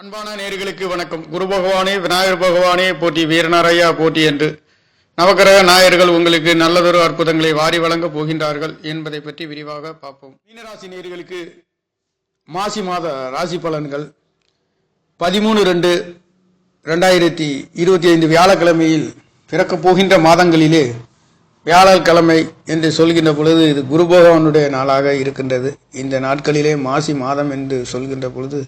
அன்பான நேர்களுக்கு வணக்கம். குரு பகவானே விநாயகர் பகவானே போட்டி வீரநாரையா போட்டி என்று நவக்கிரக நாயர்கள் உங்களுக்கு நல்லதொரு அற்புதங்களை வாரி வழங்கப் போகின்றார்கள் என்பதை பற்றி விரிவாக பார்ப்போம். மீனராசி நேர்களுக்கு மாசி மாத ராசி பலன்கள் பதிமூணு ரெண்டு ரெண்டாயிரத்தி இருபத்தி ஐந்து வியாழக்கிழமையில் பிறக்கப் போகின்ற மாதங்களிலே வியாழக்கிழமை என்று சொல்கின்ற பொழுது இது குரு பகவானுடைய நாளாக இருக்கின்றது. இந்த நாட்களிலே மாசி மாதம் என்று சொல்கின்ற பொழுது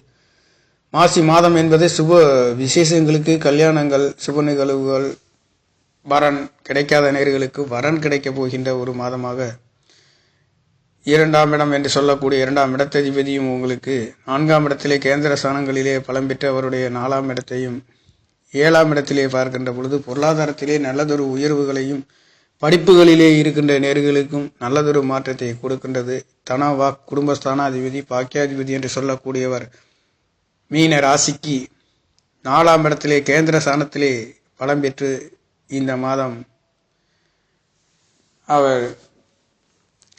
மாசி மாதம் என்பது சுப விசேஷங்களுக்கு கல்யாணங்கள் சுப நிகழ்வுகள் வரன் கிடைக்காத நேர்களுக்கு வரன் கிடைக்கப் போகின்ற ஒரு மாதமாக இரண்டாம் இடம் என்று சொல்லக்கூடிய இரண்டாம் இடத்ததிபதியும் உங்களுக்கு நான்காம் இடத்திலே கேந்திர ஸ்தானங்களிலே பலம் பெற்று அவருடைய நாலாம் இடத்தையும் ஏழாம் இடத்திலே பார்க்கின்ற பொழுது பொருளாதாரத்திலே நல்லதொரு உயர்வுகளையும் படிப்புகளிலே இருக்கின்ற நேர்களுக்கும் நல்லதொரு மாற்றத்தை கொடுக்கின்றது. தனவாக் குடும்பஸ்தானாதிபதி பாக்கியாதிபதி என்று சொல்லக்கூடியவர் மீன ராசிக்கு நாலாம் இடத்திலே கேந்திர ஸ்தானத்திலே பலம் பெற்று இந்த மாதம் அவர்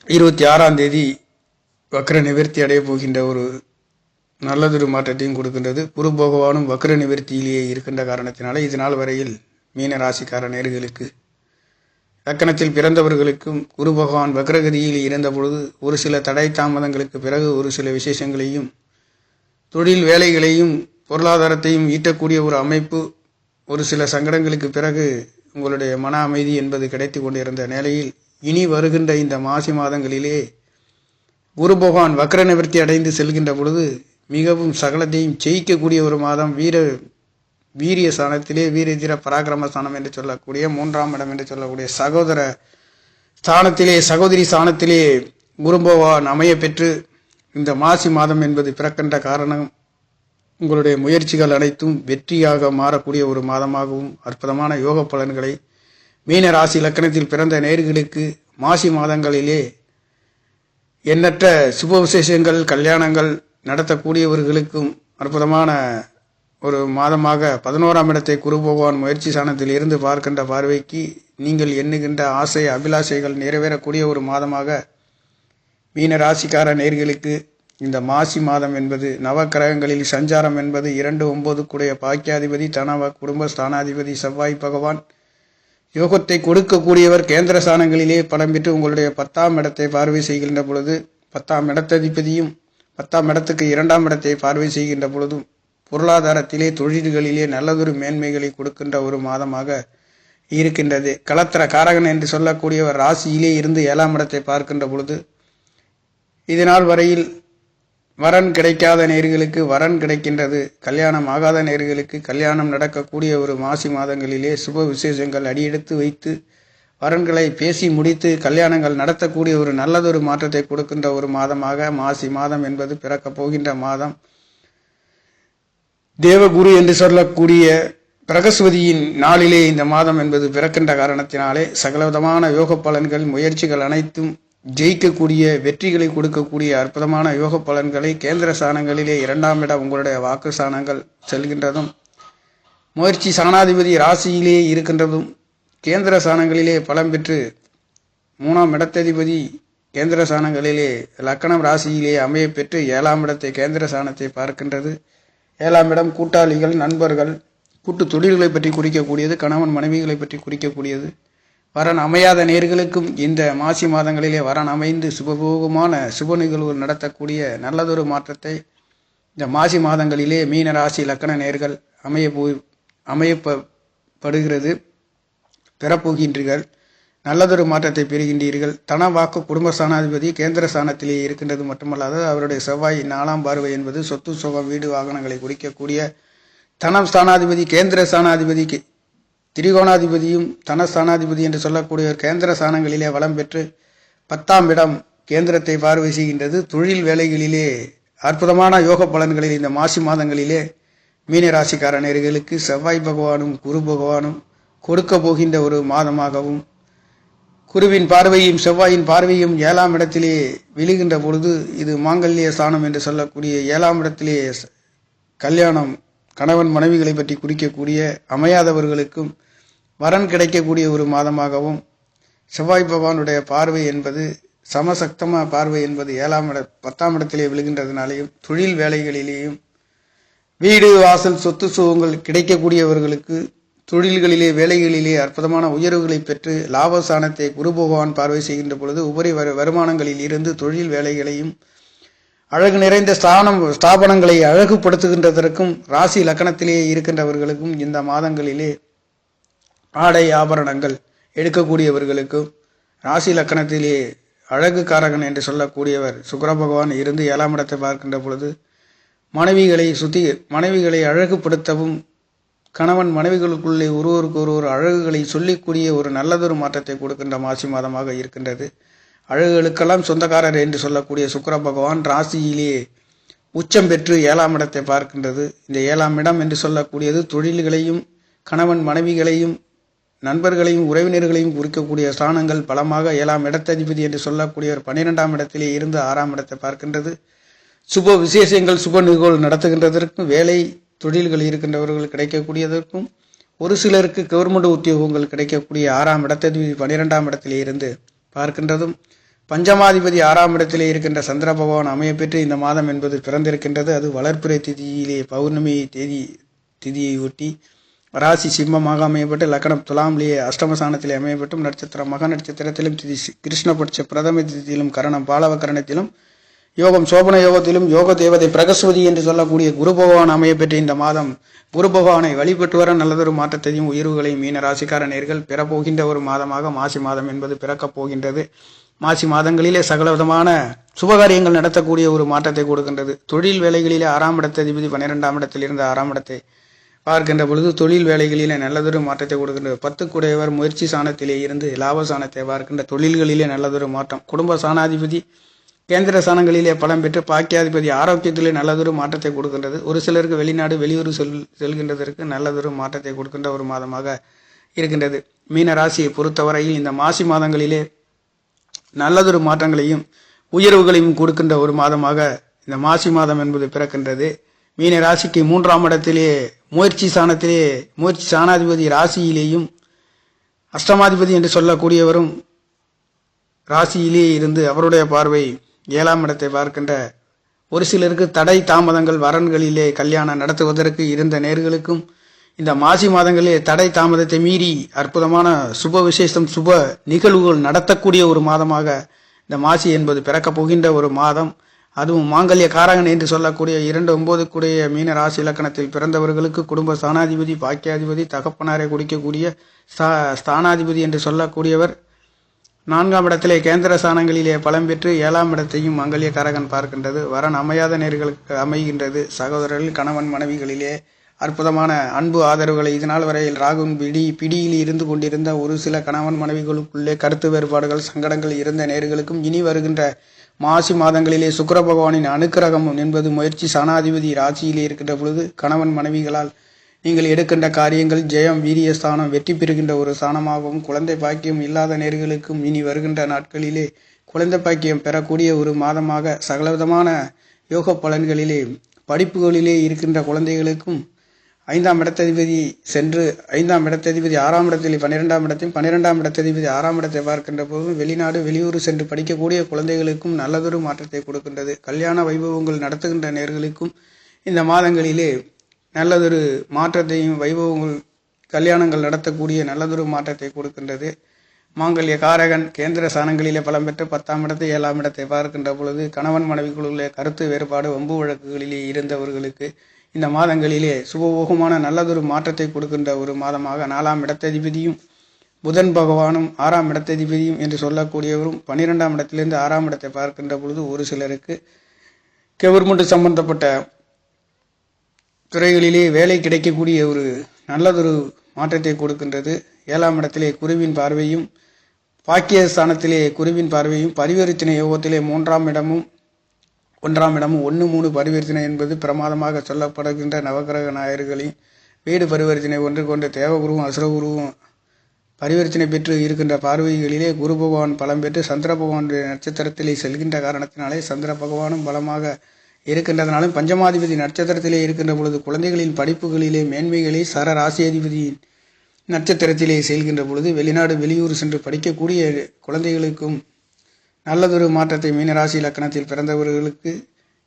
இருபத்தி ஆறாம் தேதி வக்ர நிவர்த்தி அடைய போகின்ற ஒரு நல்லதொரு மாற்றத்தையும் கொடுக்கின்றது. குரு பகவானும் வக்ர நிவர்த்தியிலேயே இருக்கின்ற காரணத்தினால இது நாள் வரையில் மீன ராசிக்கார நேர்களுக்கு லக்கணத்தில் பிறந்தவர்களுக்கும் குரு பகவான் வக்ரகதியில் இருந்தபொழுது ஒரு சில தடை தாமதங்களுக்கு பிறகு ஒரு சில விசேஷங்களையும் தொழில் வேலைகளையும் பொருளாதாரத்தையும் ஈட்டக்கூடிய ஒரு அமைப்பு ஒரு சில சங்கடங்களுக்கு பிறகு உங்களுடைய மன அமைதி என்பது கிடைத்து கொண்டிருந்த நிலையில் இனி வருகின்ற இந்த மாசி மாதங்களிலே குரு பகவான் வக்ர நிவர்த்தி அடைந்து செல்கின்ற பொழுது மிகவும் சகலத்தையும் ஜெயிக்கக்கூடிய ஒரு மாதம் வீர வீரிய ஸ்தானத்திலே வீரதீர பராக்கிரம ஸ்தானம் என்று சொல்லக்கூடிய மூன்றாம் இடம் என்று சொல்லக்கூடிய சகோதர ஸ்தானத்திலே சகோதரி ஸ்தானத்திலே குரு பகவான் அமைய பெற்று இந்த மாசி மாதம் என்பது பிறக்கின்ற காரணம். உங்களுடைய முயற்சிகள் அனைத்தும் வெற்றியாக மாறக்கூடிய ஒரு மாதமாகவும் அற்புதமான யோக பலன்களை மீன ராசி லக்கணத்தில் பிறந்த நேர்களுக்கு மாசி மாதங்களிலே எண்ணற்ற சுப விசேஷங்கள் கல்யாணங்கள் நடத்தக்கூடியவர்களுக்கும் அற்புதமான ஒரு மாதமாக பதினோராம் இடத்தை குரு பகவான் முயற்சி சாணத்தில் இருந்து பார்க்கின்ற பார்வைக்கு நீங்கள் எண்ணுகின்ற ஆசை அபிலாஷைகள் நிறைவேறக்கூடிய ஒரு மாதமாக மீன ராசிக்கார நேர்களுக்கு இந்த மாசி மாதம் என்பது நவக்கிரகங்களில் சஞ்சாரம் என்பது இரண்டு ஒன்பதுக்குடைய பாக்கியாதிபதி தனவ குடும்ப ஸ்தானாதிபதி செவ்வாய் பகவான். யோகத்தை கொடுக்கக்கூடியவர் கேந்திர ஸ்தானங்களிலே படம் பெற்று உங்களுடைய பத்தாம் இடத்தை பார்வை செய்கின்ற பொழுது பத்தாம் இடத்ததிபதியும் பத்தாம் இடத்துக்கு இரண்டாம் இடத்தை பார்வை செய்கின்ற பொழுதும் பொருளாதாரத்திலே தொழில்களிலே நல்லதொரு மேன்மைகளை கொடுக்கின்ற ஒரு மாதமாக இருக்கின்றது. களத்திர காரகன் என்று சொல்லக்கூடியவர் ராசியிலே இருந்து ஏழாம் இடத்தை பார்க்கின்ற பொழுது இதனால் வரையில் வரன் கிடைக்காத நேர்களுக்கு வரன் கிடைக்கின்றது. கல்யாணம் ஆகாத நேர்களுக்கு கல்யாணம் நடக்கக்கூடிய ஒரு மாசி மாதங்களிலே சுப விசேஷங்கள் அடியெடுத்து வைத்து வரன்களை பேசி முடித்து கல்யாணங்கள் நடத்தக்கூடிய ஒரு நல்லதொரு மாற்றத்தை கொடுக்கின்ற ஒரு மாதமாக மாசி மாதம் என்பது பிறக்கப் போகின்ற மாதம். தேவகுரு என்று சொல்லக்கூடிய பிரகஸ்வதியின் நாளிலே இந்த மாதம் என்பது பிறக்கின்ற காரணத்தினாலே சகலவிதமான யோக பலன்கள் முயற்சிகள் அனைத்தும் ஜெயிக்கக்கூடிய வெற்றிகளை கொடுக்கக்கூடிய அற்புதமான யோக பலன்களை கேந்திர சாணங்களிலே இரண்டாம் இடம் உங்களுடைய வாக்கு சாணங்கள் செல்கின்றதும் முயற்சி சாணாதிபதி ராசியிலே இருக்கின்றதும் கேந்திர சாணங்களிலே பலம் பெற்று மூணாம் இடத்ததிபதி கேந்திர சாணங்களிலே லக்கணம் ராசியிலே அமைய பெற்று ஏழாம் இடத்தை கேந்திர சாணத்தை பார்க்கின்றது. ஏழாம் இடம் கூட்டாளிகள் நண்பர்கள் கூட்டு தொழில்களை பற்றி குறிக்கக்கூடியது கணவன் மனைவிகளை பற்றி குறிக்கக்கூடியது. வரன் அமையாத நேர்களுக்கும் இந்த மாசி மாதங்களிலே வரன் அமைந்து சுபபோகமான சுப நிகழ்வு நடத்தக்கூடிய நல்லதொரு மாற்றத்தை இந்த மாசி மாதங்களிலே மீன ராசி லக்கண நேர்கள் அமைய போ அமையப்படுகிறது பெறப்போகின்றீர்கள். நல்லதொரு மாற்றத்தை பெறுகின்றீர்கள். தன வாக்கு குடும்ப சாணாதிபதி கேந்திர ஸ்தானத்திலே இருக்கின்றது மட்டுமல்லாது அவருடைய செவ்வாய் நாலாம் பார்வை என்பது சொத்து சுகம் வீடு வாகனங்களை குறிக்கக்கூடிய தனம் ஸ்தானாதிபதி கேந்திர ஸ்தானாதிபதி திரிகோணாதிபதியும் தனஸ்தானாதிபதி என்று சொல்லக்கூடிய கேந்திர ஸ்தானங்களிலே வளம் பெற்று பத்தாம் இடம் கேந்திரத்தை பார்வை செய்கின்றது. தொழில் வேலைகளிலே அற்புதமான யோக பலன்களில் இந்த மாசி மாதங்களிலே மீன செவ்வாய் பகவானும் குரு பகவானும் கொடுக்க போகின்ற ஒரு மாதமாகவும் குருவின் பார்வையும் செவ்வாயின் பார்வையும் ஏழாம் இடத்திலே விழுகின்ற பொழுது இது மாங்கல்ய ஸ்தானம் என்று சொல்லக்கூடிய ஏழாம் இடத்திலே கல்யாணம் கணவன் மனைவிகளை பற்றி குறிக்கக்கூடிய அமையாதவர்களுக்கும் வரன் கிடைக்கக்கூடிய ஒரு மாதமாகவும் செவ்வாய் பகவானுடைய பார்வை என்பது சமசக்தமாக பார்வை என்பது ஏழாம் இட பத்தாம் இடத்திலே விழுகின்றதுனாலேயும் தொழில் வேலைகளிலேயும் வீடு வாசல் சொத்து சுகங்கள் கிடைக்கக்கூடியவர்களுக்கு தொழில்களிலே வேலைகளிலே அற்புதமான உயர்வுகளை பெற்று லாபஸ்தானத்தை குரு பகவான் பார்வை செய்கின்ற பொழுது உபரி வருமானங்களில் இருந்து தொழில் வேலைகளையும் அழகு நிறைந்த ஸ்தானம் ஸ்தாபனங்களை அழகுபடுத்துகின்றதற்கும் ராசி லக்கணத்திலேயே இருக்கின்றவர்களுக்கும் இந்த மாதங்களிலே ஆடை ஆபரணங்கள் எடுக்கக்கூடியவர்களுக்கும் ராசி லக்கணத்திலே அழகு காரகன் என்று சொல்லக்கூடியவர் சுக்கர பகவான் இருந்து ஏழாம் இடத்தை பார்க்கின்ற பொழுது மனைவிகளை சுத்தி மனைவிகளை அழகுபடுத்தவும் கணவன் மனைவிகளுக்குள்ளே ஒருவருக்கு ஒருவர் அழகுகளை சொல்லிக்கூடிய ஒரு நல்லதொரு மாற்றத்தை கொடுக்கின்ற மாசி மாதமாக இருக்கின்றது. அழகுகளுக்கெல்லாம் சொந்தக்காரர் என்று சொல்லக்கூடிய சுக்கிர பகவான் ராசியிலே உச்சம் பெற்று ஏழாம் இடத்தை பார்க்கின்றது. இந்த ஏழாம் இடம் என்று சொல்லக்கூடியது தொழில்களையும் கணவன் மனைவிகளையும் நண்பர்களையும் உறவினர்களையும் குறிக்கக்கூடிய ஸ்தானங்கள் பலமாக ஏழாம் இடத்ததிபதி என்று சொல்லக்கூடியவர் பன்னிரெண்டாம் இடத்திலே இருந்து ஆறாம் இடத்தை பார்க்கின்றது. சுப விசேஷங்கள் சுப நிகழ்வு நடத்துகின்றதற்கும் வேலை தொழில்கள் இருக்கின்றவர்கள் கிடைக்கக்கூடியதற்கும் ஒரு சிலருக்கு கவர்மெண்ட் உத்தியோகங்கள் கிடைக்கக்கூடிய ஆறாம் இடத்ததிபதி பன்னிரெண்டாம் இடத்திலே இருந்து பார்க்கின்றதும் பஞ்சமாதிபதி ஆறாம் இடத்திலே இருக்கின்ற சந்திர பகவான் அமைய பெற்று இந்த மாதம் என்பது பிறந்திருக்கின்றது. அது வளர்ப்புரை திதியிலே பௌர்ணமி தேதி திதியை ஒட்டி ராசி சிம்மமாக அமையப்பட்டு லக்கணம் துலாம்லேயே அஷ்டமசானத்திலே அமையப்பட்டும். நட்சத்திரம் மக நட்சத்திரத்திலும் திதி கிருஷ்ணபட்ச பிரதம திதியிலும் கரணம் பாலவ கரணத்திலும் யோகம் சோபன யோகத்திலும் யோக தேவதை பிரகஸ்வதி என்று சொல்லக்கூடிய குரு பகவான் அமைய பெற்ற இந்த மாதம் குரு பகவானை வழிபட்டு வர நல்லதொரு மாற்றத்தையும் உயர்வுகளையும் மீன ராசிக்கார நேர்கள் பெறப்போகின்ற ஒரு மாதமாக மாசி மாதம் என்பது பிறக்கப் போகின்றது. மாசி மாதங்களிலே சகலவிதமான சுபகாரியங்கள் நடத்தக்கூடிய ஒரு மாற்றத்தை கொடுக்கின்றது. தொழில் வேலைகளிலே ஆறாம் இடத்ததிபதி பன்னிரெண்டாம் இடத்தில் இருந்த ஆறாம் இடத்தை பார்க்கின்ற பொழுது தொழில் வேலைகளிலே நல்லதொரு மாற்றத்தை கொடுக்கின்றது. பத்துக்குடையவர் முயற்சி சாணத்திலே இருந்து லாப சாணத்தை பார்க்கின்ற தொழில்களிலே நல்லதொரு மாற்றம். குடும்ப சாணாதிபதி கேந்திர சாணங்களிலே பலம் பெற்று பாக்கியாதிபதி ஆரோக்கியத்திலே நல்லதொரு மாற்றத்தை கொடுக்கின்றது. ஒரு சிலருக்கு வெளிநாடு வெளியூர் செல் செல்கின்றதற்கு நல்லதொரு மாற்றத்தை கொடுக்கின்ற ஒரு மாதமாக இருக்கின்றது. மீன ராசியை பொறுத்தவரையில் இந்த மாசி மாதங்களிலே நல்லதொரு மாற்றங்களையும் உயர்வுகளையும் கொடுக்கின்ற ஒரு மாதமாக இந்த மாசி மாதம் என்பது பிறக்கின்றது. மீன ராசிக்கு மூன்றாம் இடத்திலே முயற்சி சாணத்திலே முயற்சி சாணாதிபதி ராசியிலேயும் அஷ்டமாதிபதி என்று சொல்லக்கூடியவரும் ராசியிலே இருந்து அவருடைய பார்வை ஏழாம் இடத்தை பார்க்கின்ற ஒரு சிலருக்கு தடை தாமதங்கள் வரன்களிலே கல்யாணம் நடத்துவதற்கு இருந்த நேர்களுக்கும் இந்த மாசி மாதங்களில் தடை தாமதத்தை மீறி அற்புதமான சுப விசேஷம் சுப நிகழ்வுகள் நடத்தக்கூடிய ஒரு மாதமாக இந்த மாசி என்பது பிறக்கப் போகின்ற ஒரு மாதம். அதுவும் மாங்கல்ய காரகன் என்று சொல்லக்கூடிய இரண்டு ஒன்பதுக்குடைய மீன ராசி இலக்கணத்தில் பிறந்தவர்களுக்கு குடும்ப ஸ்தானாதிபதி பாக்கியாதிபதி தகப்பனாரை குடிக்கக்கூடிய ஸ்தா- ஸ்தானாதிபதி என்று சொல்லக்கூடியவர். நான்காம் இடத்திலே கேந்திர ஸ்தானங்களிலே பலம் பெற்று ஏழாம் இடத்தையும் மங்கல்ய காரகன் பார்க்கின்றது. வரன் அமையாத நேர்களுக்கு அமைகின்றது. சகோதரர்கள் கணவன் மனைவிகளிலே அற்புதமான அன்பு ஆதரவுகளை இதனால் வரையில் ராகுவின் பிடி பிடியில் இருந்து கொண்டிருந்த ஒரு சில கணவன் மனைவிகளுக்குள்ளே கருத்து வேறுபாடுகள் சங்கடங்கள் இருந்த நேர்களுக்கும் இனி வருகின்ற மாசி மாதங்களிலே சுக்கர பகவானின் அனுக்கிரகம் என்பது முயற்சி சனாதிபதி ராசியிலே இருக்கின்ற பொழுது கணவன் மனைவிகளால் நீங்கள் எடுக்கின்ற காரியங்கள் ஜெயம் வீரிய ஸ்தானம் வெற்றி பெறுகின்ற ஒரு ஸ்தானமாகவும் குழந்தை பாக்கியம் இல்லாத நேர்களுக்கும் இனி வருகின்ற நாட்களிலே குழந்தை பாக்கியம் பெறக்கூடிய ஒரு மாதமாக சகலவிதமான யோக பலன்களிலே படிப்புகளிலே இருக்கின்ற குழந்தைகளுக்கும் ஐந்தாம் இடத்ததிபதி சென்று ஐந்தாம் இடத்ததிபதி ஆறாம் இடத்தில் பன்னிரெண்டாம் இடத்தையும் பன்னிரெண்டாம் இடத்ததிபதி ஆறாம் இடத்தை பார்க்கின்ற போதும் வெளிநாடு வெளியூர் சென்று படிக்கக்கூடிய குழந்தைகளுக்கும் நல்லதொரு மாற்றத்தை கொடுக்கின்றது. கல்யாண வைபவங்கள் நடத்துகின்ற நேர்களுக்கும் இந்த மாதங்களிலே நல்லதொரு மாற்றத்தையும் வைபவங்கள் கல்யாணங்கள் நடத்தக்கூடிய நல்லதொரு மாற்றத்தை கொடுக்கின்றது. மாங்கல்ய காரகன் கேந்திர சாணங்களிலே பலம் பெற்று பத்தாம் இடத்தை ஏழாம் இடத்தை பார்க்கின்ற பொழுது கணவன் மனைவிக்குள்ளே கருத்து வேறுபாடு வம்பு வழக்குகளிலே இருந்தவர்களுக்கு இந்த மாதங்களிலே சுபபோகமான நல்லதொரு மாற்றத்தை கொடுக்கின்ற ஒரு மாதமாக நாலாம் இடத்ததிபதியும் புதன் பகவானும் ஆறாம் இடத்ததிபதியும் என்று சொல்லக்கூடியவரும் பன்னிரெண்டாம் இடத்திலிருந்து ஆறாம் இடத்தை பார்க்கின்ற பொழுது ஒரு சிலருக்கு கவர்மெண்ட் சம்பந்தப்பட்ட துறைகளிலே வேலை கிடைக்கக்கூடிய ஒரு நல்லதொரு மாற்றத்தை கொடுக்கின்றது. ஏழாம் இடத்திலே குருவின் பார்வையும் பாக்கிய ஸ்தானத்திலே குருவின் பார்வையும் பரிவர்த்தனை யோகத்திலே மூன்றாம் இடமும் ஒன்றாம் இடமும் ஒன்று மூணு பரிவர்த்தனை என்பது பிரமாதமாக சொல்லப்படுகின்ற நவகிரக நாயர்களின் வீடு பரிவர்த்தனை ஒன்று கொண்ட தேவகுருவும் அசுரகுருவும் பரிவர்த்தனை பெற்று இருக்கின்ற பார்வைகளிலே குரு பகவான் பலம் பெற்று சந்திர பகவானுடைய நட்சத்திரத்திலே செல்கின்ற காரணத்தினாலே சந்திர பகவானும் பலமாக இருக்கின்றதனாலும் பஞ்சமாதிபதி நட்சத்திரத்திலே இருக்கின்ற பொழுது குழந்தைகளின் படிப்புகளிலே மேன்மைகளை சர ராசியாதிபதியின் நட்சத்திரத்திலே செல்கின்ற பொழுது வெளிநாடு வெளியூர் சென்று படிக்கக்கூடிய குழந்தைகளுக்கும் நல்லதொரு மாற்றத்தை மீனராசி இலக்கணத்தில் பிறந்தவர்களுக்கு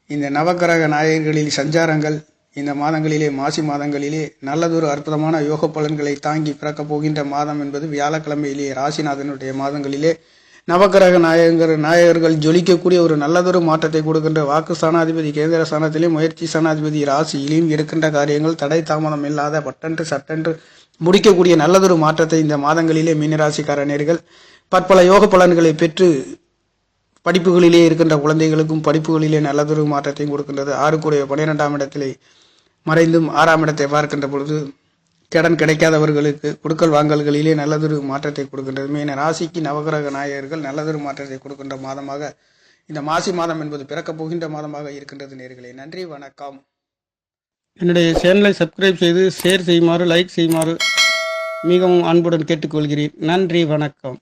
இந்த நவக்கிரக நாயகர்களில் சஞ்சாரங்கள் இந்த மாதங்களிலே மாசி மாதங்களிலே நல்லதொரு அற்புதமான யோக பலன்களை தாங்கி பிறக்கப் போகின்ற மாதம் என்பது வியாழக்கிழமையிலேயே ராசிநாதனுடைய மாதங்களிலே. நவக்கிரக நாயகர் நாயகர்கள் ஜொலிக்கக்கூடிய ஒரு நல்லதொரு மாற்றத்தை கொடுக்கின்ற வாக்கு ஸ்தானாதிபதி கேந்திர ஸ்தானத்திலே முயற்சி ஸ்தானாதிபதி ராசியிலையும் இருக்கின்ற காரியங்கள் தடை தாமதம் இல்லாத பட்டன்று சட்டென்று முடிக்கக்கூடிய நல்லதொரு மாற்றத்தை இந்த மாதங்களிலே மீனராசிக்காரனர்கள் பற்பல யோக பலன்களை பெற்று படிப்புகளிலே இருக்கின்ற குழந்தைகளுக்கும் படிப்புகளிலே நல்லதொரு மாற்றத்தையும் கொடுக்கின்றது. ஆறுக்குரிய பன்னிரெண்டாம் இடத்திலே மறைந்தும் ஆறாம் இடத்தை பார்க்கின்ற பொழுது கடன் கிடைக்காதவர்களுக்கு கொடுக்கல் வாங்கல்களிலே நல்லதொரு மாற்றத்தை கொடுக்கின்றது. மீன ராசிக்கு நவகிரக நாயகர்கள் நல்லதொரு மாற்றத்தை கொடுக்கின்ற மாதமாக இந்த மாசி மாதம் என்பது பிறக்கப் போகின்ற மாதமாக இருக்கின்றது நேர்களே. நன்றி வணக்கம். என்னுடைய சேனலை சப்ஸ்கிரைப் செய்து ஷேர் செய்யுமாறு லைக் செய்யுமாறு மிகவும் அன்புடன் கேட்டுக்கொள்கிறேன். நன்றி வணக்கம்.